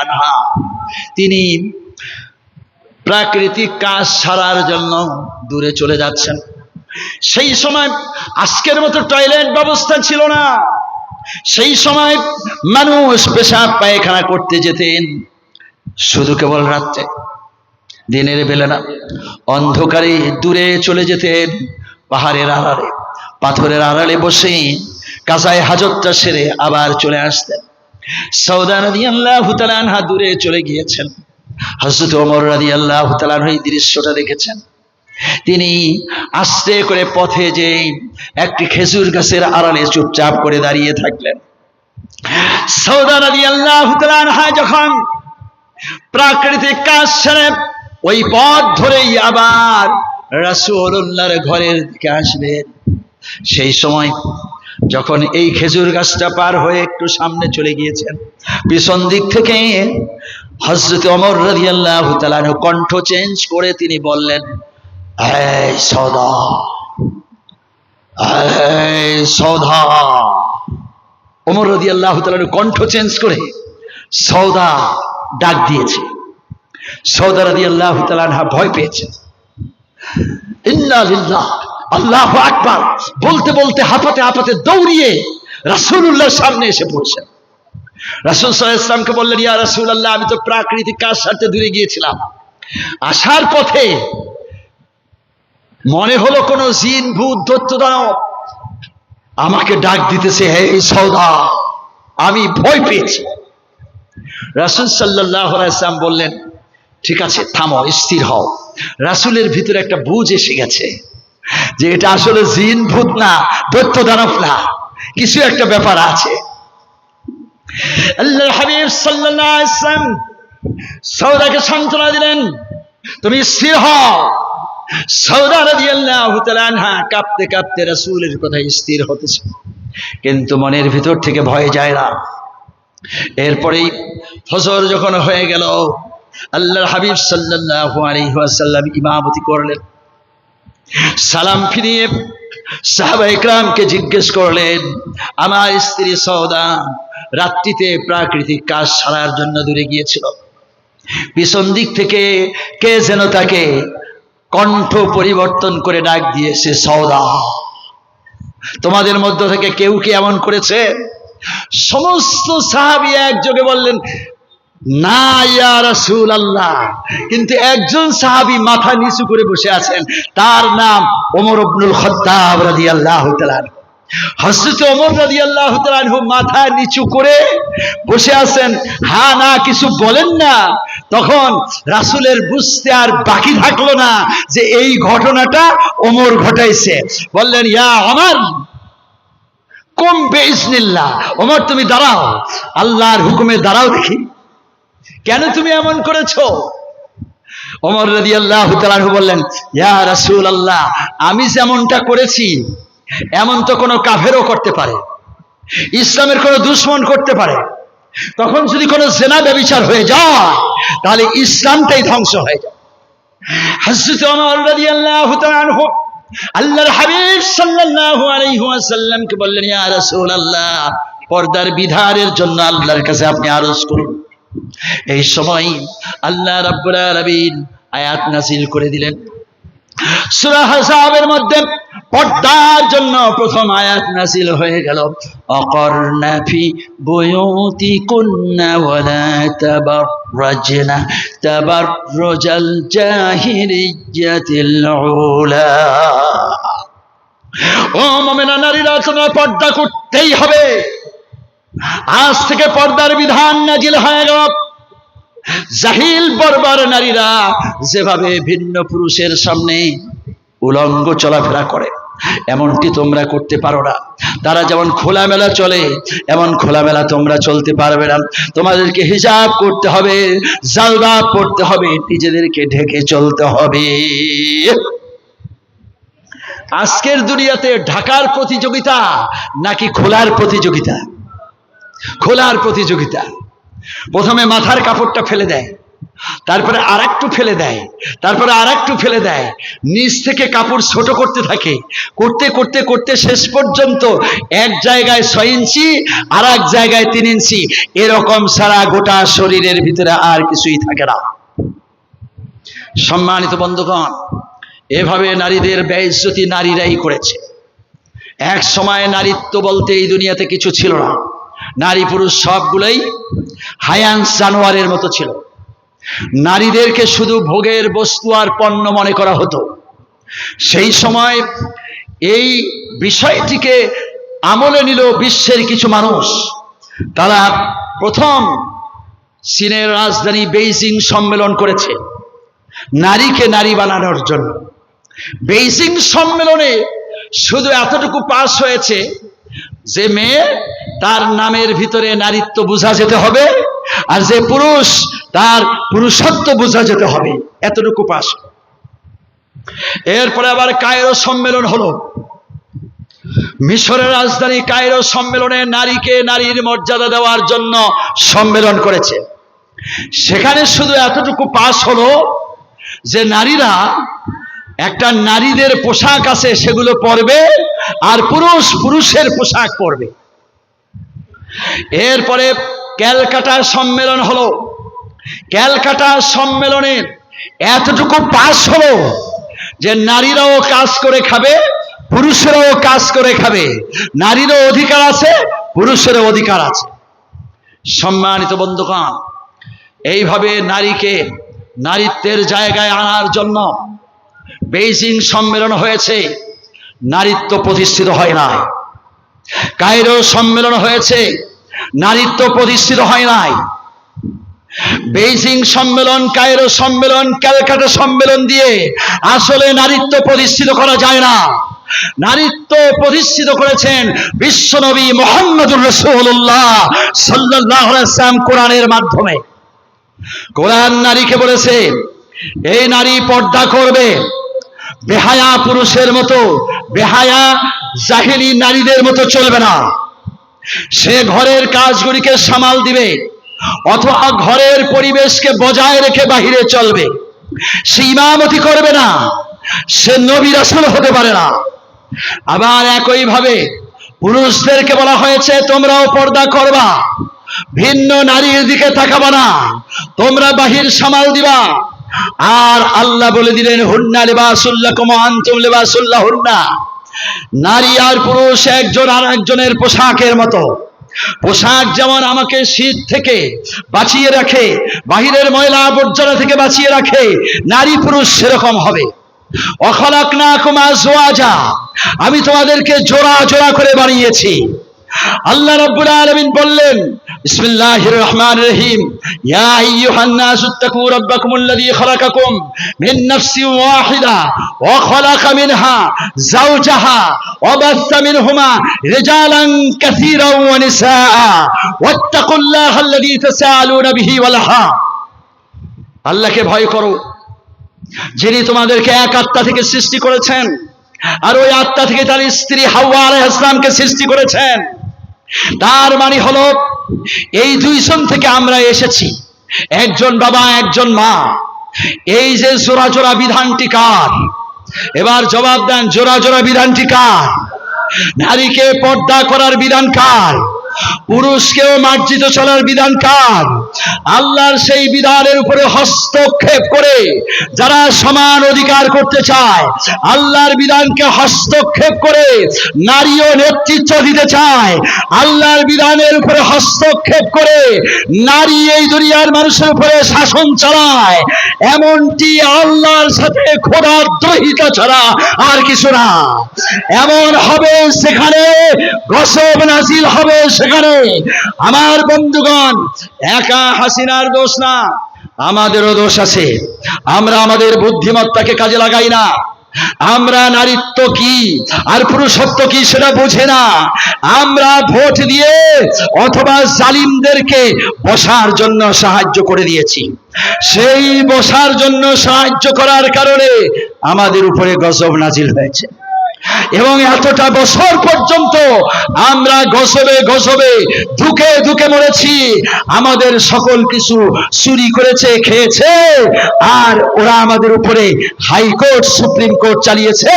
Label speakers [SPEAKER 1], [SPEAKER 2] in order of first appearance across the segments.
[SPEAKER 1] আনহা। তিনি প্রাকৃতিক কাজ সারার জন্য দূরে চলে যাচ্ছেন। সেই সময় আজকের মতো টয়লেট ব্যবস্থা ছিল না। সেই সময় মানুষ পেশাব পায়খানা করতে যেতেন। শুধু কেবল রাত্রে, দিনের বেলা না, অন্ধকারে দূরে চলে যেতেন। পাহাড়ের আড়ালে, পাথরের আড়ালে বসে কাজায় হাজতটা সেরে আবার চলে আসতেন। সৌদা নদী আল্লাহ আনহা দূরে চলে গিয়েছেন। হজরত ওমর রাদি আল্লাহ এই দৃশ্যটা দেখেছেন। তিনি আস্তে করে পথে যে একটি খেজুর গাছের আড়ালে চুপচাপ করে দাঁড়িয়ে থাকলেন। সৌদা নদী আল্লাহ যখন প্রাকৃতিক কাজ সেরে ওই পথ ধরেই আবার রাসুল্লাহর ঘরের দিকে আসবেন, সেই সময় যখন এই খেজুর গাছটা পার হয়ে একটু সামনে চলে গিয়েছেন, পিছন দিক থেকে হজরত অমর রাজি আল্লাহ কণ্ঠ চেঞ্জ করে তিনি বললেন অমর কণ্ঠ চেঞ্জ করে সৌদা ডাক দিয়েছে। সৌদা রদি আল্লাহ ভয় পেয়েছে। ইন্নালিল্লাহ আল্লাহ আকবার। বলতে বলতে হাঁপাতে হাঁপাতে দৌড়িয়ে রাসূলুল্লাহর সামনে এসে পড়ছেন। রাসূল ইসলামকে বললেন, ইয়া রাসূলুল্লাহ, আমি তো প্রাকৃতিক কাজ সারতে দূরে গিয়েছিলাম। আসার পথে মনে হলো কোনো জিন, ভূত দত্ত আমাকে ডাক দিতেছে, হে সৌদা আমি ভয় পেয়েছি। রাসুল সাল্লাহ ইসলাম বললেন, ঠিক আছে, থামো, স্থির হও। রাসুলের ভিতরে একটা বুঝ এসে গেছে। যে এটা আসলে জিন, ভূত না দত্ত দানব না, কিছু একটা ব্যাপার আছে। আল্লাহ সৌদাকে সান্ত্বনা দিলেন, তুমি স্থির সৌদা কাঁপতে কাঁপতে স্থির হতেছে কিন্তু মনের ভিতর থেকে ভয় যায় না। এরপরেই ফজর যখন হয়ে গেল, আল্লাহর হাবিব সাল্লাল্লাহু আলাইহি ইমামতি করলেন। সালাম ফিরিয়ে সাহাবা ইকরামকে জিজ্ঞেস করলেন, আমার স্ত্রী সৌদা রাত্রিতে প্রাকৃতিক কাজ সারার জন্য দূরে গিয়েছিল। পিছন দিক থেকে কে যেন তাকে কণ্ঠ পরিবর্তন করে ডাক দিয়েছে সৌদা তোমাদের মধ্য থেকে কেউ কি এমন করেছে? সমস্ত সাহাবি একযোগে বললেন না, ইয়া আল্লাহ কিন্তু একজন সাহাবি মাথা নিচু করে বসে আছেন। তার নাম ওমর ইবনুল খাত্তাব তাআলা হযরত ওমর রাদিয়াল্লাহু তাআলা মাথা নিচু করে বসে আছেন। হা না, কিছু বলেন না। তখন রাসূলের বুঝতে আর বাকি থাকল না যে এই ঘটনাটা ওমর ঘটাইছে। বললেন, ইয়া আমার কম বেইজনিল্লাহ। ওমর, তুমি দাঁড়াও। আল্লাহর হুকুমে দাঁড়াও দেখি। কেন তুমি এমন করেছ? ওমর রাদি আল্লাহ বললেন, ইয়া রাসূল আল্লাহ আমি যেমনটা করেছি, এমন তো কোনো কাফেরও করতে পারে। ইসলামের কোনো দুশ্মন করতে পারে। তখন যদি কোনো জেনা ব্যবিচার হয়ে যায়, তাহলে ইসলামটাই ধ্বংস হয়ে যায়। ওমর রাদিয়াল্লাহু তাআলা আনহু আল্লাহর হাবিব সাল্লাল্লাহু আলাইহি ওয়াসাল্লামকে বললেন, ইয়া রাসূলুল্লাহ, পর্দার বিধানের জন্য আল্লাহর কাছে আপনি আরজ করুন। এই সময় আল্লাহ রাব্বুল আলামিন আয়াত নাযিল করে দিলেন। সূরা হাসাবের মধ্যে পর্দার জন্য প্রথম আয়াত নাযিল হয়ে গেল। অকর্ণা ফি বুয়ুতিকুন্না ওয়ালা তাবাররাজনা, তাবাররুজাল জাহিলিয়াতিল উলা। ও মুমিনা নারীরা তোমরা পর্দা করতেই হবে। আজ থেকে পর্দার বিধান নাজিল হয়ে গেল। জাহিল বর্বর নারীরা যেভাবে ভিন্ন পুরুষের সামনে উলঙ্গ চলাফেরা করে, এমনটি তোমরা করতে পারো না। তারা যেমন খোলামেলা চলে, এমন খোলামেলা তোমরা চলতে পারবে না। তোমাদেরকে হিসাব করতে হবে জালবাব পড়তে হবে, নিজেদেরকে ঢেকে চলতে হবে। আজকের দুনিয়াতে ঢাকার প্রতিযোগিতা নাকি খোলার প্রতিযোগিতা? খোলার প্রতিযোগিতা। প্রথমে মাথার কাপড়টা ফেলে দেয়, তারপরে আর একটু ফেলে দেয়, তারপরে আর একটু ফেলে দেয়। নিচ থেকে কাপড় ছোট করতে থাকে, করতে করতে করতে শেষ পর্যন্ত এক জায়গায় ছয় ইঞ্চি আর এক জায়গায় তিন ইঞ্চি। এরকম সারা গোটা শরীরের ভিতরে আর কিছুই থাকে না। সম্মানিত বন্ধুগণ, এভাবে নারীদের ব্যয়জ্যোতি নারীরাই করেছে। এক সময় নারীত্ব বলতে এই দুনিয়াতে কিছু ছিল না। নারী পুরুষ সবগুলোই হায়ান্স জানোয়ারের মতো ছিল। নারীদেরকে শুধু ভোগের বস্তু আর পণ্য মনে করা হতো। সেই সময় এই বিষয়টিকে আমলে নিল বিশ্বের কিছু মানুষ। তারা প্রথম চীনের রাজধানী বেইজিং সম্মেলন করেছে নারীকে নারী বানানোর জন্য। বেইজিং সম্মেলনে শুধু এতটুকু পাস হয়েছে যে মেয়ে তার নামের ভিতরে নারীত্ব বোঝা যেতে হবে, আর যে পুরুষ, তার পুরুষত্ব বোঝা যেতে হবে। এতটুকু পাস এরপরে আবার কায়রো সম্মেলন হলো। মিশরের রাজধানী কায়রো সম্মেলনে নারীকে নারীর মর্যাদা দেওয়ার জন্য সম্মেলন করেছে। সেখানে শুধু এতটুকু পাস হলো যে নারীরা একটা নারীদের পোশাক আছে, সেগুলো পরবে, আর পুরুষ পুরুষের পোশাক পরবে। এরপরে ক্যালকাটার সম্মেলন হলো। ক্যালকাটা সম্মেলনে এতটুকু পাস হলো যে নারীরাও কাজ করে খাবে, পুরুষেরাও কাজ করে খাবে। নারীরও অধিকার আছে, পুরুষেরও অধিকার আছে। সম্মানিত বন্ধুগণ, এইভাবে নারীকে নারীত্বের জায়গায় আনার জন্য বেইজিং সম্মেলন হয়েছে। নারীত্ব প্রতিষ্ঠিত হয় নাই। কায়রো সম্মেলন হয়েছে। নারীত্ব প্রতিষ্ঠিত হয় নাই। বেইজিং সম্মেলন, কায়রো সম্মেলন, ক্যালকাটা সম্মেলন দিয়ে আসলে নারীত্ব প্রতিষ্ঠিত করা যায় না। নারীত্ব প্রতিষ্ঠিত করেছেন বিশ্বনবী মোহাম্মদুর রসুল্লাহ সাল্লাহ সাল্লাম কোরআনের মাধ্যমে। কোরআন নারীকে বলেছে, এই নারী পর্দা করবে। বেহায়া পুরুষের মতো, বেহায়া জাহিলি নারীদের মতো চলবে না। সে ঘরের কাজগুলিকে সামাল দিবে, অথবা ঘরের পরিবেশকে বজায় রেখে বাহিরে চলবে। সে ইমামতি করবে না, সে নবী রাসূল হতে পারে না। আবার একইভাবে পুরুষদেরকে বলা হয়েছে, তোমরাও পর্দা করবা, ভিন্ন নারীর দিকে তাকাবা না, তোমরা বাহির সামাল দিবা। আর আল্লাহ বলে দিলেন, হুন্না লেবাসুল্লাহ কম আন্তুম লেবাসুল্লাহ হুন্না নারী আর পুরুষ, একজন আর একজনের পোশাকের মতো। পোশাক যেমন আমাকে শীত থেকে বাঁচিয়ে রাখে, বাহিরের ময়লা আবর্জনা থেকে বাঁচিয়ে রাখে, নারী পুরুষ সেরকম হবে। অখলাক না কুমা জোয়াজা আমি তোমাদেরকে জোড়া জোড়া করে বানিয়েছি। আল্লাহ রাব্বুল আলামিন বললেন বিসমিল্লাহির রহমানির রহিম ইয়া আইয়ুহান নাসু তাকু রাব্বাকুমুল্লাযী খালাকাকুম মিন নাফসিন ওয়াহিদা ওয়া খালাকা মিনহা যাওজাহা ওয়া বাসসা মিনহুমা রিজালান কাসীরান ওয়া নিসাআ। ওয়াত্তাকুল্লাহাল্লাযী তাসাআলুনা বিহি ওয়াল আরহাম আল্লাহকে ভয় করো। যিনি তোমাদেরকে এক আত্মা থেকে সৃষ্টি করেছেন আর ওই আত্মা থেকে তার স্ত্রী হাওয়া আলাইহিস সালামকে সৃষ্টি করেছেন। তার মানে হলো এই দুইজন থেকে আমরা এসেছি। একজন বাবা, একজন মা। এই যে জোড়া জোড়া বিধানটি কার? এবার জবাব দেন জোড়া জোড়া বিধানটি কার? নারীকে পর্দা করার বিধান কার? পুরুষকেও মার্জিত চলার বিধান কার? আল্লাহর সেই বিধানের উপরে হস্তক্ষেপ করে যারা সমান অধিকার করতে চায়, আল্লাহর বিধানকে হস্তক্ষেপ করে নারীও নেতৃত্ব দিতে চায়, আল্লাহর বিধানের উপরে হস্তক্ষেপ করে নারী এই দুনিয়ার মানুষের উপরে শাসন চালায়, এমনটি আল্লাহর সাথে খোদাদ্রোহিতা ছাড়া আর কিছু না। এমন হবে সেখানে, গসব নাজিল হবে সেখানে। আমার বন্ধুগণ, একা হাসিনার দোষ না। আমাদেরও দোষ আছে। আমরা আমাদের বুদ্ধিমত্তাকে কাজে লাগাই না। আমরা নারীত্ব কি আর পুরুষত্ব কি সেটা বুঝে না। আমরা ভোট দিয়ে অথবা জালিমদেরকে বসার জন্য সাহায্য করে দিয়েছি। সেই বসার জন্য সাহায্য করার কারণে আমাদের উপরে গজব নাজিল হয়েছে। এবং এতটা বছর পর্যন্ত আমরা গসবে গসবে, ধুকে ধুকে মরেছি। আমাদের সকল কিছু চুরি করেছে, খেয়েছে, আর ওরা আমাদের উপরে হাইকোর্ট, সুপ্রিম কোর্ট চালিয়েছে,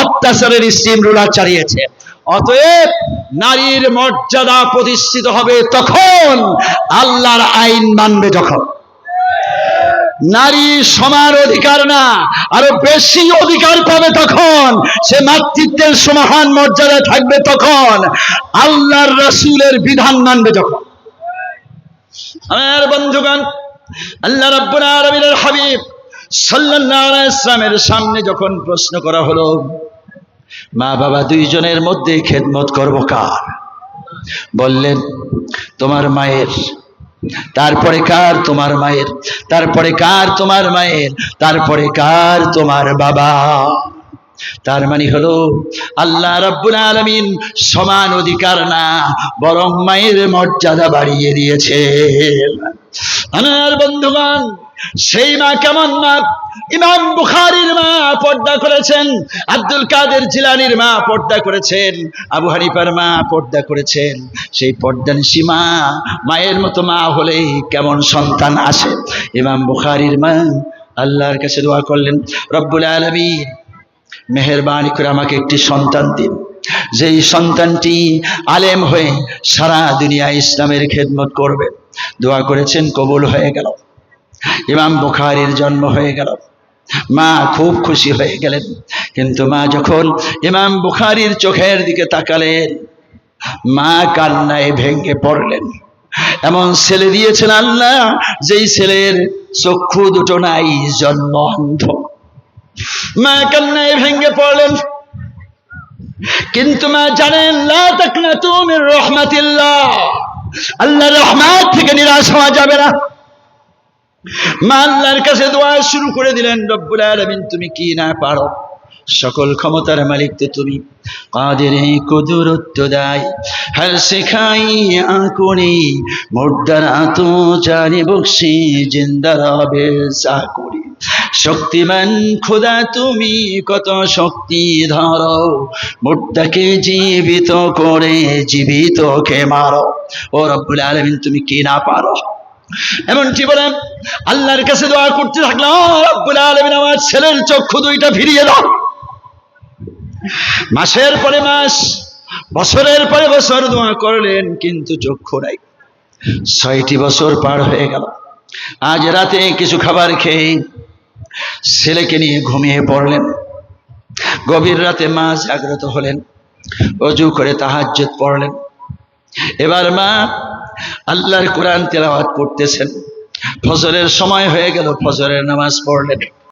[SPEAKER 1] অত্যাচারের স্টিম রুলার চালিয়েছে। অতএব নারীর মর্যাদা প্রতিষ্ঠিত হবে তখন, আল্লাহর আইন মানবে যখন। নারী সমান অধিকার না, আরও বেশি অধিকার পাবে তখন। সে মাতৃত্বের সমান মর্যাদা থাকবে তখন। আল্লাহর রসুলের বিধান মানবে যখন আমার বন্ধুগণ, আল্লাহ রাব্বুল আলামিনের হাবিব আলাইহি ইসলামের সামনে যখন প্রশ্ন করা হলো, মা বাবা দুইজনের মধ্যে খেদমত করব কার? বললেন, তোমার মায়ের তারপরে কার তোমার মায়ের? তারপরে কার তোমার মায়ের? তারপরে কার তোমার বাবা? তার মানে হলো, আল্লাহ রাব্বুল আলামিন সমান অধিকার না, বরং মায়ের মর্যাদা বাড়িয়ে দিয়েছে আমার বন্ধুগণ সেই মা কেমন মা? ইমাম বুখারীর মা পর্দা করেছেন, আব্দুল কাদের জিলানির মা পর্দা করেছেন, আবু হানিফার মা পর্দা করেছেন। সেই পর্দানিসী মা, মায়ের মতো মা হলেই কেমন সন্তান আসে? ইমাম বুখারীর মা আল্লাহর কাছে দোয়া করলেন, রব্বুল আলামিন, মেহরবানি করে আমাকে একটি সন্তান দিন। যেই সন্তানটি আলেম হয়ে সারা দুনিয়া ইসলামের খেদমত করবে। দোয়া করেছেন, কবুল হয়ে গেল। ইমাম বুখারীর জন্ম হয়ে গেল। মা খুব খুশি হয়ে গেলেন। কিন্তু মা যখন ইমাম বুখারীর চোখের দিকে তাকালেন, মা কান্নায় ভেঙে পড়লেন। এমন ছেলে দিয়েছেন আল্লাহ, যেই ছেলের চক্ষু দুটো নাই, জন্ম অন্ধ। মা কান্নায় ভেঙে পড়লেন। কিন্তু মা জানেন, লা মির রাহমাতিল্লাহ। আল্লাহর রহমত থেকে নিরাশ হওয়া যাবে না। মা আল্লাহর কাছে দোয়া শুরু করে দিলেন, রব্বুল আলামিন, তুমি কি না পারো? সকল ক্ষমতার মালিক তো তুমি। কাদের কুদরত দাই হর শিখাই আকুনি, মুর্দারা তো জানি বকশি জিন্দা রবে চাকুরি শক্তিমান খোদা, তুমি কত শক্তি ধরো মুর্দাকে জীবিত করে জীবিতকে মারো। ও রব্বুল আলামিন, তুমি কি না পারো? এমনটি বলে, আল্লাহর কাছে দোয়া করতে থাকলাম আমার ছেলের চক্ষু দুইটা ফিরিয়ে দাও। মাসের পরে মাস, বছরের পরে বছর দোয়া করলেন, কিন্তু চক্ষু নাই। ছয়টি বছর পার হয়ে গেল। আজ রাতে কিছু খাবার খেয়ে ছেলেকে নিয়ে ঘুমিয়ে পড়লেন। গভীর রাতে মা জাগ্রত হলেন, অজু করে তাহাজ্জুদ পড়লেন। এবার মা আল্লাহর কোরআন তেলাওয়াত করতেছেন। ফজরের সময় হয়ে গেল ফজরের নামাজ পড়লেন।